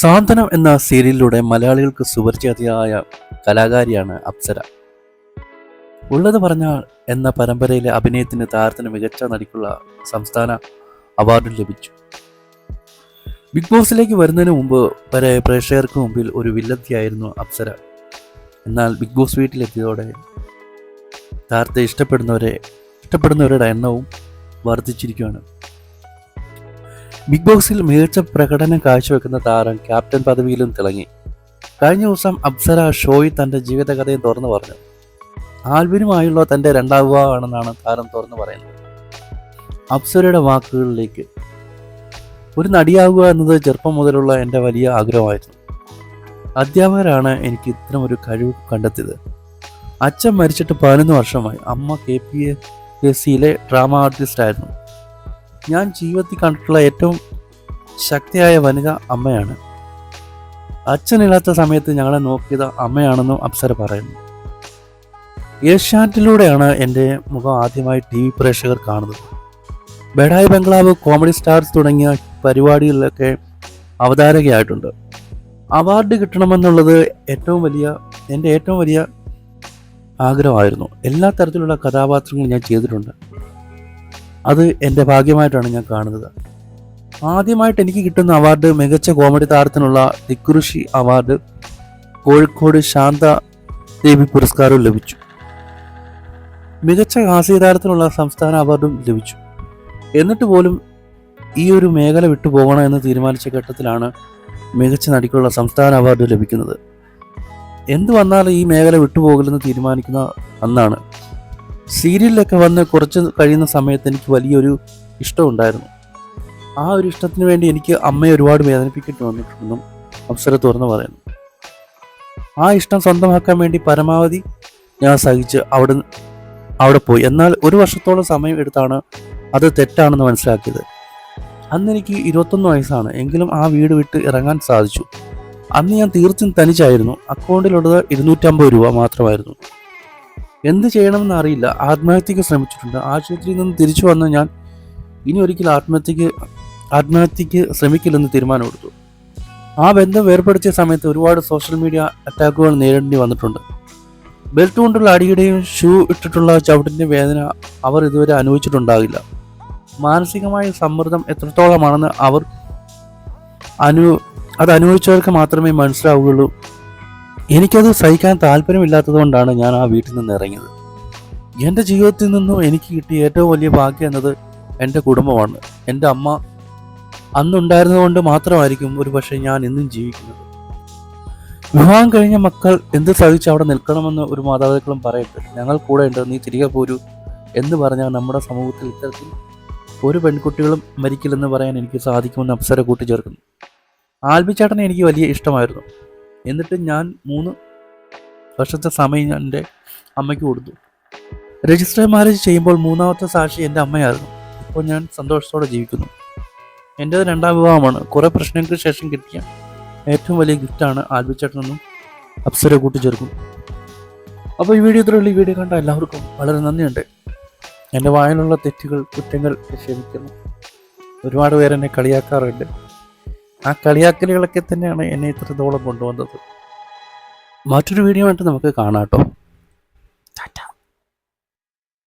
സാന്ത്വനം എന്ന സീരിയലിലൂടെ മലയാളികൾക്ക് സുപരിചിതയായ കലാകാരിയാണ് അപ്സര. ഉള്ളത് പറഞ്ഞാൽ എന്ന പരമ്പരയിലെ അഭിനയത്തിന് താരത്തിന് മികച്ച നടിക്കുള്ള സംസ്ഥാന അവാർഡ് ലഭിച്ചു. ബിഗ് ബോസിലേക്ക് വരുന്നതിന് മുമ്പ് വരെ പ്രേക്ഷകർക്ക് മുമ്പിൽ ഒരു വില്ലത്തിയായിരുന്നു അപ്സര. എന്നാൽ ബിഗ് ബോസ് വീട്ടിലെത്തിയതോടെ താരത്തെ ഇഷ്ടപ്പെടുന്നവരെ ഇഷ്ടപ്പെടുന്നവരുടെ എണ്ണവും വർദ്ധിച്ചിരിക്കുകയാണ്. ബിഗ് ബോക്സിൽ മികച്ച പ്രകടനം കാഴ്ചവെക്കുന്ന താരം ക്യാപ്റ്റൻ പദവിയിലും തിളങ്ങി. കഴിഞ്ഞ ദിവസം അപ്സര ഷോയി തന്റെ ജീവിതകഥയും തുറന്നു പറഞ്ഞു. ആൽബിനുമായുള്ള തന്റെ രണ്ടാം വിവാഹമാണെന്നാണ് താരം തുറന്നു പറയുന്നത്. അപ്സരയുടെ വാക്കുകളിലേക്ക് ഒരു നടിയാകുക എന്നത് ചെറുപ്പം മുതലുള്ള എന്റെ വലിയ ആഗ്രഹമായിരുന്നു. അധ്യാപകരാണ് എനിക്ക് ഇത്തരം ഒരു കഴിവ് കണ്ടെത്തിയത്. അച്ഛൻ മരിച്ചിട്ട് പതിനൊന്ന് വർഷമായി. അമ്മ കെ പി എസ് സിയിലെ ഡ്രാമ ആർട്ടിസ്റ്റ് ആയിരുന്നു ഞാൻ ജീവിതത്തിൽ കണ്ടിട്ടുള്ള ഏറ്റവും ശക്തിയായ വനിത അമ്മയാണ്. അച്ഛനില്ലാത്ത സമയത്ത് ഞങ്ങളെ നോക്കിയത് അമ്മയാണെന്നും അപ്സര പറയുന്നു. ഏഷ്യാനെറ്റിലൂടെയാണ് എന്റെ മുഖം ആദ്യമായി ടി വി പ്രേക്ഷകർ കാണുന്നത്. ബെഡായി ബംഗ്ലാവ് കോമഡി സ്റ്റാർസ് തുടങ്ങിയ പരിപാടികളിലൊക്കെ അവതാരകയായിട്ടുണ്ട്. അവാർഡ് കിട്ടണമെന്നുള്ളത് ഏറ്റവും വലിയ എന്റെ ഏറ്റവും വലിയ ആഗ്രഹമായിരുന്നു. എല്ലാ തരത്തിലുള്ള കഥാപാത്രങ്ങളും ഞാൻ ചെയ്തിട്ടുണ്ട്. അത് എന്റെ ഭാഗ്യമായിട്ടാണ് ഞാൻ കാണുന്നത്. ആദ്യമായിട്ട് എനിക്ക് കിട്ടുന്ന അവാർഡ് മികച്ച കോമഡി താരത്തിനുള്ള ദിക്കുറിഷി അവാർഡ് കോഴിക്കോട് ശാന്ത ദേവി പുരസ്കാരവും ലഭിച്ചു. മികച്ച ഹാസ്യ താരത്തിനുള്ള സംസ്ഥാന അവാർഡും ലഭിച്ചു. എന്നിട്ട് പോലും ഈ ഒരു മേഖല വിട്ടു പോകണം എന്ന് തീരുമാനിച്ച ഘട്ടത്തിലാണ് മികച്ച നടിക്കുള്ള സംസ്ഥാന അവാർഡ് ലഭിക്കുന്നത്. എന്ത് വന്നാലും ഈ മേഖല വിട്ടുപോകില്ലെന്ന് തീരുമാനിക്കുന്ന അന്നാണ് സീരിയലിലൊക്കെ വന്ന് കുറച്ച് കഴിയുന്ന സമയത്ത് എനിക്ക് വലിയൊരു ഇഷ്ടമുണ്ടായിരുന്നു. ആ ഒരു ഇഷ്ടത്തിന് വേണ്ടി എനിക്ക് അമ്മയെ ഒരുപാട് വേദനിപ്പിക്കേണ്ടി വന്നിട്ടുണ്ടെന്നും അപ്സര തുറന്നു പറയുന്നു. ആ ഇഷ്ടം സ്വന്തമാക്കാൻ വേണ്ടി പരമാവധി ഞാൻ സഹിച്ച് അവിടെ അവിടെ പോയി. എന്നാൽ ഒരു വർഷത്തോളം സമയം എടുത്താണ് അത് തെറ്റാണെന്ന് മനസ്സിലാക്കിയത്. അന്ന് എനിക്ക് ഇരുപത്തൊന്ന് വയസ്സാണ്. എങ്കിലും ആ വീട് വിട്ട് ഇറങ്ങാൻ സാധിച്ചു. അന്ന് ഞാൻ തീർത്തും തനിച്ചായിരുന്നു. അക്കൗണ്ടിലുള്ളത് ഇരുന്നൂറ്റമ്പത് രൂപ മാത്രമായിരുന്നു. എന്ത് ചെയ്യണമെന്ന് അറിയില്ല. ആത്മഹത്യക്ക് ശ്രമിച്ചിട്ടുണ്ട്. ആശുപത്രിയിൽ നിന്ന് തിരിച്ചു വന്ന് ഞാൻ ഇനി ഒരിക്കലും ആത്മഹത്യക്ക് ആത്മഹത്യക്ക് ശ്രമിക്കില്ലെന്ന് തീരുമാനമെടുത്തു ആ ബന്ധം വേർപെടുത്തിയ സമയത്ത് ഒരുപാട് സോഷ്യൽ മീഡിയ അറ്റാക്കുകൾ നേരിടേണ്ടി വന്നിട്ടുണ്ട്. ബെൽറ്റ് കൊണ്ടുള്ള അടിയുടെയും ഷൂ ഇട്ടിട്ടുള്ള ചവിട്ടിന്റെ വേദന അവർ ഇതുവരെ അനുഭവിച്ചിട്ടുണ്ടാകില്ല. മാനസികമായ സമ്മർദ്ദം എത്രത്തോളമാണെന്ന് അവർ അനു അത് അനുഭവിച്ചവർക്ക് മാത്രമേ മനസ്സിലാവുകയുള്ളൂ. എനിക്കത് സഹിക്കാൻ താല്പര്യമില്ലാത്തത് കൊണ്ടാണ് ഞാൻ ആ വീട്ടിൽ നിന്ന് ഇറങ്ങിയത്. എന്റെ ജീവിതത്തിൽ നിന്നും എനിക്ക് കിട്ടിയ ഏറ്റവും വലിയ ഭാഗ്യം എന്നത് എന്റെ കുടുംബമാണ്. എന്റെ അമ്മ അന്നുണ്ടായിരുന്നതുകൊണ്ട് മാത്രമായിരിക്കും ഒരു പക്ഷേ ഞാൻ ഇന്നും ജീവിക്കുന്നത്. വിവാഹം കഴിഞ്ഞ മക്കൾ എന്ത് സഹിച്ച് അവിടെ നിൽക്കണമെന്ന് ഒരു മാതാപിതാക്കളും പറയട്ടെ. ഞങ്ങൾ കൂടെ ഉണ്ട്. നീ തിരികെ പോരൂ എന്ന് പറഞ്ഞാൽ നമ്മുടെ സമൂഹത്തിൽ ഇത്തരത്തിൽ ഒരു പെൺകുട്ടികളും മരിക്കില്ലെന്ന് പറയാൻ എനിക്ക് സാധിക്കുമെന്ന് അപ്സര കൂട്ടിച്ചേർക്കുന്നു ആൽബിച്ചേട്ടനെ എനിക്ക് വലിയ ഇഷ്ടമായിരുന്നു. എന്നിട്ട് ഞാൻ മൂന്ന് വർഷത്തെ സമയം ഞാൻ എന്റെ അമ്മയ്ക്ക് കൊടുത്തു. രജിസ്റ്റർ മാരേജ് ചെയ്യുമ്പോൾ മൂന്നാമത്തെ സാക്ഷി എന്റെ അമ്മയായിരുന്നു. ഇപ്പോൾ ഞാൻ സന്തോഷത്തോടെ ജീവിക്കുന്നു. എന്റെ രണ്ടാം വിവാഹമാണ്. കുറേ പ്രശ്നങ്ങൾക്ക് ശേഷം കിട്ടിയ ഏറ്റവും വലിയ ഗിഫ്റ്റാണ് ആൽബിച്ചേട്ടനെന്നും അപ്സര കൂട്ടിച്ചേർക്കും അപ്പോൾ ഈ വീഡിയോ ഇത്രയുള്ള ഈ വീഡിയോ കണ്ട എല്ലാവർക്കും വളരെ നന്ദിയുണ്ട്. എന്റെ വായനുള്ള തെറ്റുകൾ കുറ്റങ്ങൾ ക്ഷമിക്കുന്നു ഒരുപാട് പേരെന്നെ കളിയാക്കാറുണ്ട്. ആ കളിയാക്കലുകളൊക്കെ തന്നെയാണ് എന്നെ ഇത്രത്തോളം കൊണ്ടുവന്നത്. മറ്റൊരു വീഡിയോ ആയിട്ട് നമുക്ക് കാണാം കേട്ടോ.